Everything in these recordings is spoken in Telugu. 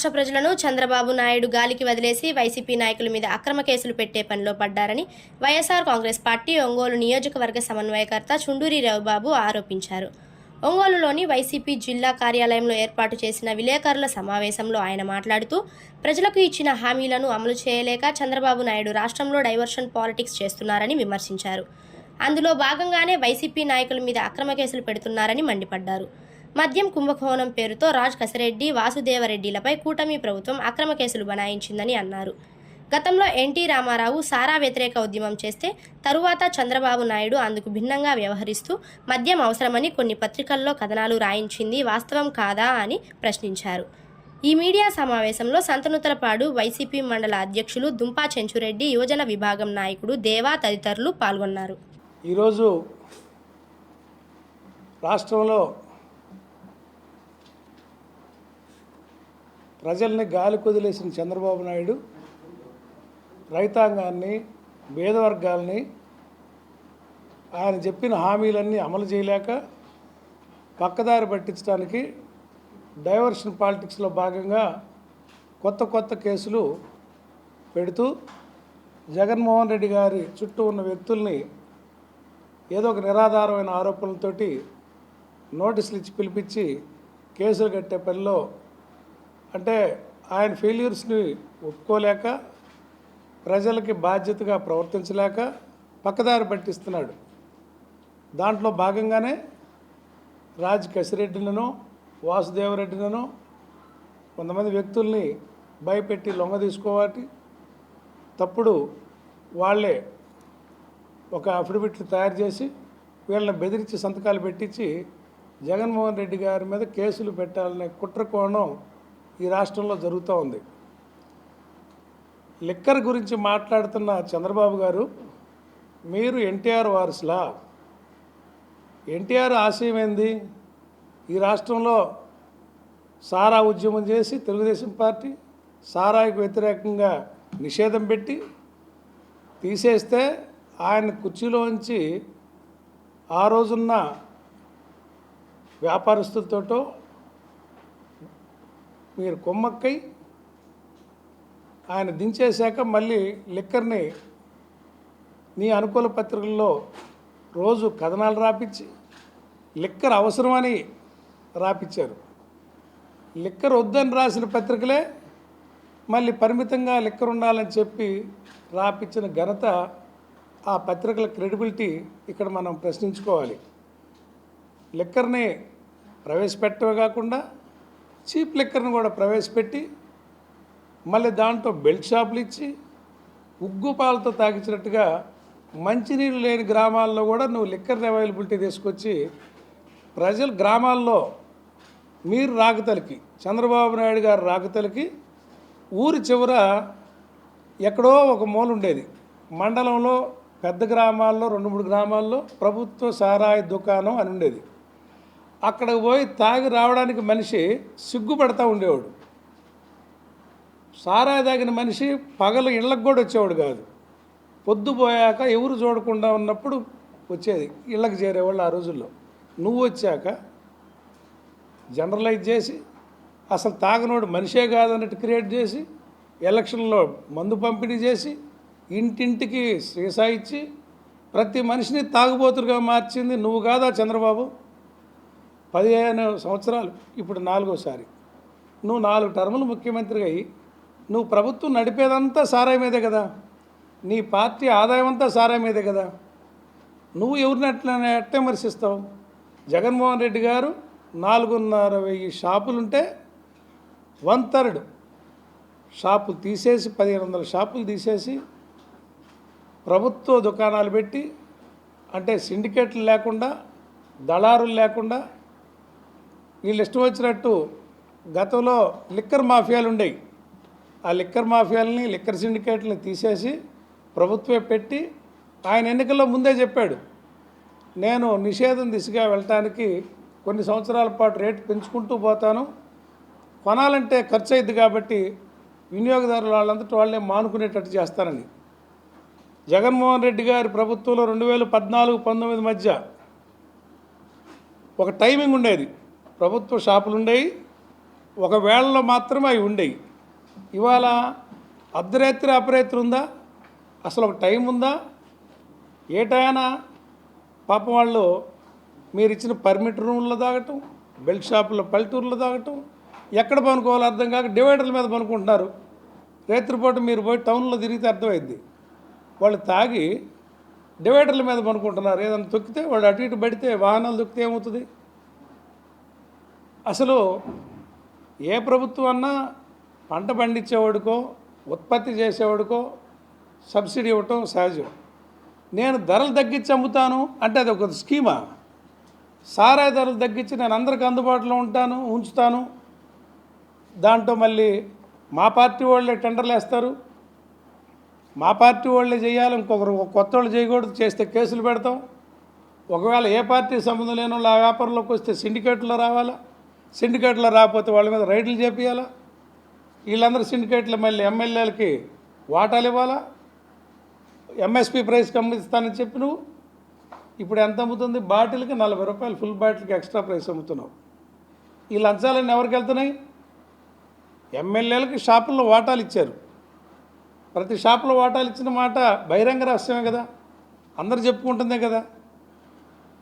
రాష్ట్ర ప్రజలను చంద్రబాబు నాయుడు గాలికి వదిలేసి వైసీపీ నాయకుల మీద అక్రమ కేసులు పెట్టే పనిలో పడ్డారని వైఎస్ఆర్ కాంగ్రెస్ పార్టీ ఒంగోలు నియోజకవర్గ సమన్వయకర్త చుండూరి రవిబాబు ఆరోపించారు. ఒంగోలులోని వైసీపీ జిల్లా కార్యాలయంలో ఏర్పాటు చేసిన విలేకరుల సమావేశంలో ఆయన మాట్లాడుతూ ప్రజలకు ఇచ్చిన హామీలను అమలు చేయలేక చంద్రబాబు నాయుడు రాష్ట్రంలో డైవర్షన్ పాలిటిక్స్ చేస్తున్నారని విమర్శించారు. అందులో భాగంగానే వైసీపీ నాయకుల మీద అక్రమ కేసులు పెడుతున్నారని మండిపడ్డారు. మద్యం కుంభకోణం పేరుతో రాజ్ కసిరెడ్డి వాసుదేవరెడ్డిలపై కూటమి ప్రభుత్వం అక్రమ కేసులు బనాయించిందని అన్నారు. గతంలో ఎన్టీ రామారావు సారా వ్యతిరేక ఉద్యమం చేస్తే తరువాత చంద్రబాబు నాయుడు అందుకు భిన్నంగా వ్యవహరిస్తూ మద్యం అవసరమని కొన్ని పత్రికల్లో కథనాలు రాయించింది వాస్తవం కాదా అని ప్రశ్నించారు. ఈ మీడియా సమావేశంలో సంతనుతలపాడు వైసీపీ మండల అధ్యక్షులు దుంపా చెంచురెడ్డి యువజన విభాగం నాయకుడు దేవా తదితరులు పాల్గొన్నారు. ఈరోజు రాష్ట్రంలో ప్రజల్ని గాలి కొదిలేసిన చంద్రబాబు నాయుడు రైతాంగాన్ని పేదవర్గాల్ని ఆయన చెప్పిన హామీలన్నీ అమలు చేయలేక పక్కదారి పట్టించడానికి డైవర్షన్ పాలిటిక్స్లో భాగంగా కొత్త కొత్త కేసులు పెడుతూ జగన్మోహన్ రెడ్డి గారి చుట్టూ ఉన్న వ్యక్తుల్ని ఏదో ఒక నిరాధారమైన ఆరోపణలతోటి నోటీసులు ఇచ్చి పిలిపించి కేసులు కట్టే పనిలో అంటే ఆయన ఫెయిల్యూర్స్ని ఒప్పుకోలేక ప్రజలకి బాధ్యతగా ప్రవర్తించలేక పక్కదారి పట్టిస్తున్నాడు. దాంట్లో భాగంగానే రాజ్ కసిరెడ్డినను వాసుదేవరెడ్డినను కొంతమంది వ్యక్తుల్ని భయపెట్టి లొంగ తీసుకోవాలి తప్పుడు వాళ్ళే ఒక అఫిడవిట్లు తయారు చేసి వీళ్ళని బెదిరించి సంతకాలు పెట్టించి జగన్మోహన్ రెడ్డి గారి మీద కేసులు పెట్టాలనే కుట్ర కోణం ఈ రాష్ట్రంలో జరుగుతూ ఉంది. లిక్కర్ గురించి మాట్లాడుతున్న చంద్రబాబు గారు మీరు ఎన్టీఆర్ వారసులా? ఎన్టీఆర్ ఆశయం ఏంది? ఈ రాష్ట్రంలో సారా ఉద్యమం చేసి తెలుగుదేశం పార్టీ సారాయికి వ్యతిరేకంగా నిషేధం పెట్టి తీసేస్తే ఆయన కుర్చీలోంచి ఆ రోజున్న వ్యాపారస్తులతోటో మీరు కొమ్మక్కై ఆయన దించేశాక మళ్ళీ లిక్కర్ని నీ అనుకూల పత్రికల్లో రోజు కథనాలు రాపించి లిక్కర్ అవసరమని రాపించారు లిక్కర్ వద్దని రాసిన పత్రికలే మళ్ళీ పరిమితంగా లిక్కర్ ఉండాలని చెప్పి రాపించిన ఘనత ఆ పత్రికల క్రెడిబిలిటీ ఇక్కడ మనం ప్రశ్నించుకోవాలి. లిక్కర్ని ప్రవేశపెట్టవే కాకుండా చీప్ లిక్కర్ని కూడా ప్రవేశపెట్టి మళ్ళీ దాంట్లో బెల్ట్ షాపులు ఇచ్చి ఉగ్గు పాలతో తాగించినట్టుగా మంచినీళ్ళు లేని గ్రామాల్లో కూడా నువ్వు లిక్కర్ అవైలబిలిటీ తీసుకొచ్చి ప్రజలు గ్రామాల్లో మీరు రాకతలకి చంద్రబాబు నాయుడు గారు రాకతలకి ఊరి చివర ఎక్కడో ఒక మూల ఉండేది. మండలంలో పెద్ద గ్రామాల్లో రెండు మూడు గ్రామాల్లో ప్రభుత్వ సారాయి దుకాణం అని ఉండేది. అక్కడికి పోయి తాగి రావడానికి మనిషి సిగ్గుపడతా ఉండేవాడు. సారా తాగిన మనిషి పగలు ఇళ్ళకు కూడా వచ్చేవాడు కాదు. పొద్దుపోయాక ఎవరు చూడకుండా ఉన్నప్పుడు వచ్చేది. ఇళ్ళకి చేరేవాళ్ళు ఆ రోజుల్లో. నువ్వు వచ్చాక జనరలైజ్ చేసి అసలు తాగనోడు మనిషే కాదన్నట్టు క్రియేట్ చేసి ఎలక్షన్లో మందు పంపిణీ చేసి ఇంటింటికి సీసా ఇచ్చి ప్రతి మనిషిని తాగుబోతులుగా మార్చింది నువ్వు కాదా చంద్రబాబు? పదిహేను సంవత్సరాలు. ఇప్పుడు నాలుగోసారి. నువ్వు నాలుగు టర్ములు ముఖ్యమంత్రిగా అయ్యి నువ్వు ప్రభుత్వం నడిపేదంతా సారాయి మీదే కదా? నీ పార్టీ ఆదాయం అంతా సారాయి మీదే కదా? నువ్వు ఎవరిని ఎట్లా ఎట్లా విమర్శిస్తావు జగన్మోహన్ రెడ్డి గారు నాలుగున్నర వెయ్యి షాపులుంటే వన్ థర్డ్ షాపులు తీసేసి పదిహేను వందల షాపులు తీసేసి ప్రభుత్వ దుకాణాలు పెట్టి అంటే సిండికేట్లు లేకుండా దళారులు లేకుండా వీళ్ళు ఇష్టం వచ్చినట్టు గతంలో లిక్కర్ మాఫియాలు ఉండేవి. ఆ లిక్కర్ మాఫియాలని లిక్కర్ సిండికేట్లని తీసేసి ప్రభుత్వమే పెట్టి ఆయన ఎన్నికల్లో ముందే చెప్పాడు నేను నిషేధం దిశగా వెళ్ళటానికి కొన్ని సంవత్సరాల పాటు రేటు పెంచుకుంటూ పోతాను. కొనాలంటే ఖర్చు అయింది కాబట్టి వినియోగదారులు వాళ్ళంతటి వాళ్ళే మానుకునేటట్టు చేస్తానని. జగన్మోహన్ రెడ్డి గారి ప్రభుత్వంలో రెండు వేల పద్నాలుగు పంతొమ్మిది మధ్య ఒక టైమింగ్ ఉండేది. ప్రభుత్వ షాపులు ఉండేవి ఒకవేళలో మాత్రమే అవి ఉండేవి ఇవాళ అర్ధరాత్రి అపరాత్రి ఉందా అసలు ఒక టైం ఉందా ఏ టైనా పాపం వాళ్ళు మీరు ఇచ్చిన పర్మిట్ రూమ్లో తాగటం బెల్ట్ షాపుల్లో పల్లెటూరులో తాగటం ఎక్కడ పనుకోవాలో అర్థం కాక డివైడర్ల మీద పనుకుంటున్నారు. రాత్రిపూట మీరు పోయి టౌన్లో తిరిగితే అర్థమైద్ది. వాళ్ళు తాగి డివైడర్ల మీద పనుకుంటున్నారు. ఏదైనా తొక్కితే వాళ్ళు అటు ఇటు పడితే వాహనాలు తొక్కితే ఏమవుతుంది? అసలు ఏ ప్రభుత్వం అన్నా పంట పండించేవాడికో ఉత్పత్తి చేసేవాడికో సబ్సిడీ ఇవ్వటం సహజం. నేను ధరలు తగ్గించి అమ్ముతాను అంటే అది ఒక స్కీమా? సారాయి ధరలు తగ్గించి నేను అందరికి అందుబాటులో ఉంటాను ఉంచుతాను. దాంట్లో మళ్ళీ మా పార్టీ వాళ్ళే టెండర్లు వేస్తారు. మా పార్టీ వాళ్ళే చేయాలి ఇంకొకరు కొత్త వాళ్ళు చేయకూడదు చేస్తే కేసులు పెడతాం. ఒకవేళ ఏ పార్టీ సంబంధం లేని వాళ్ళు ఆ వ్యాపారంలోకి వస్తే సిండికేట్లో రావాలా? సిండికేట్లో రాకపోతే వాళ్ళ మీద రైడ్లు చేపియాలా? వీళ్ళందరూ సిండికేట్లు మళ్ళీ ఎమ్మెల్యేలకి వాటాలు ఇవ్వాలా? ఎంఎస్పి ప్రైస్ అమ్మిస్తానని చెప్పి నువ్వు? ఇప్పుడు ఎంత అమ్ముతుంది? బాటిల్కి నలభై రూపాయలు ఫుల్ బాటిల్కి ఎక్స్ట్రా ప్రైస్ అమ్ముతున్నావు. ఈ లంచాలన్నీ ఎవరికి వెళ్తున్నాయి? ఎమ్మెల్యేలకి షాపుల్లో వాటాలు ఇచ్చారు. ప్రతి షాపులో వాటాలు ఇచ్చిన మాట బహిరంగ రహస్యమే కదా? అందరు చెప్పుకుంటుందే కదా?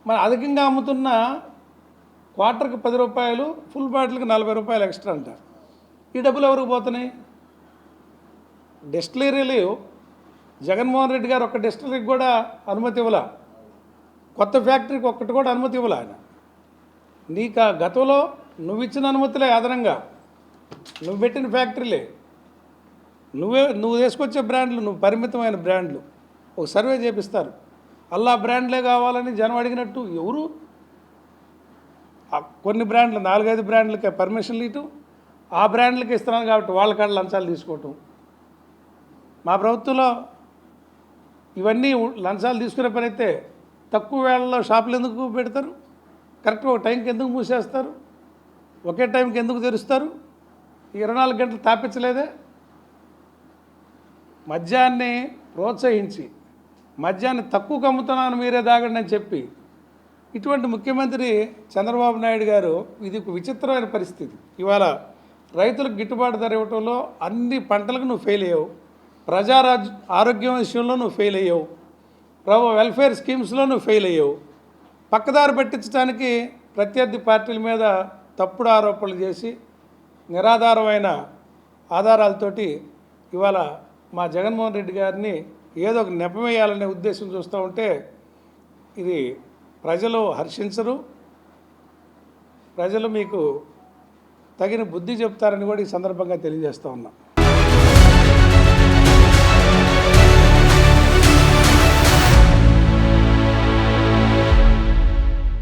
మరి అధికంగా అమ్ముతున్న క్వార్టర్కి పది రూపాయలు ఫుల్ బాటిల్కి నలభై రూపాయలు ఎక్స్ట్రా అంట. ఈ డబ్బులు ఎవరికి పోతున్నాయి? డిస్టిలరీలు జగన్మోహన్ రెడ్డి గారు ఒక్క డిస్టిలరీకి కూడా అనుమతి ఇవ్వాల. కొత్త ఫ్యాక్టరీకి ఒక్కటి కూడా అనుమతి ఇవ్వాల ఆయన. నీకు ఆ గతంలో నువ్వు ఇచ్చిన అనుమతులే అదనంగా. నువ్వు పెట్టిన ఫ్యాక్టరీలే. నువ్వే నువ్వు తీసుకొచ్చే బ్రాండ్లు నువ్వు పరిమితమైన బ్రాండ్లు. ఒక సర్వే చేపిస్తారు. అల్లా బ్రాండ్లే కావాలని జనం అడిగినట్టు ఎవరు కొన్ని బ్రాండ్లు నాలుగైదు బ్రాండ్లకే పర్మిషన్లు ఇటు ఆ బ్రాండ్లకి ఇస్తున్నాను కాబట్టి వాళ్ళ కాడ లంచాలు తీసుకోవటం. మా ప్రభుత్వంలో ఇవన్నీ లంచాలు తీసుకునే పని అయితే తక్కువ వేళల్లో షాపులు ఎందుకు పెడతారు? కరెక్ట్గా ఒక టైంకి ఎందుకు మూసేస్తారు? ఒకే టైంకి ఎందుకు తెరుస్తారు? ఈ ఇరవై నాలుగు గంటలు తాపించలేదే? మద్యాన్ని ప్రోత్సహించి మద్యాన్ని తక్కువకు అమ్ముతున్నాను మీరే తాగండి అని చెప్పి ఇటువంటి ముఖ్యమంత్రి చంద్రబాబు నాయుడు గారు ఇది ఒక విచిత్రమైన పరిస్థితి. ఇవాళ రైతులకు గిట్టుబాటు ధర ఇవ్వటంలో అన్ని పంటలకు నువ్వు ఫెయిల్ అయ్యావు. ప్రజారాజ్ ఆరోగ్యం విషయంలో నువ్వు ఫెయిల్ అయ్యావు. ప్రభు వెల్ఫేర్ స్కీమ్స్లో నువ్వు ఫెయిల్ అయ్యావు. పక్కదారి పట్టించడానికి ప్రత్యర్థి పార్టీల మీద తప్పుడు ఆరోపణలు చేసి నిరాధారమైన ఆధారాలతోటి ఇవాళ మా జగన్మోహన్ రెడ్డి గారిని ఏదో ఒక నెపమేయాలనే ఉద్దేశం చూస్తూ ఉంటే ఇది ప్రజలు హర్షించరు. ప్రజలు మీకు తగిన బుద్ధి చెప్తారని కూడా ఈ సందర్భంగా తెలియజేస్తూ ఉన్నాం.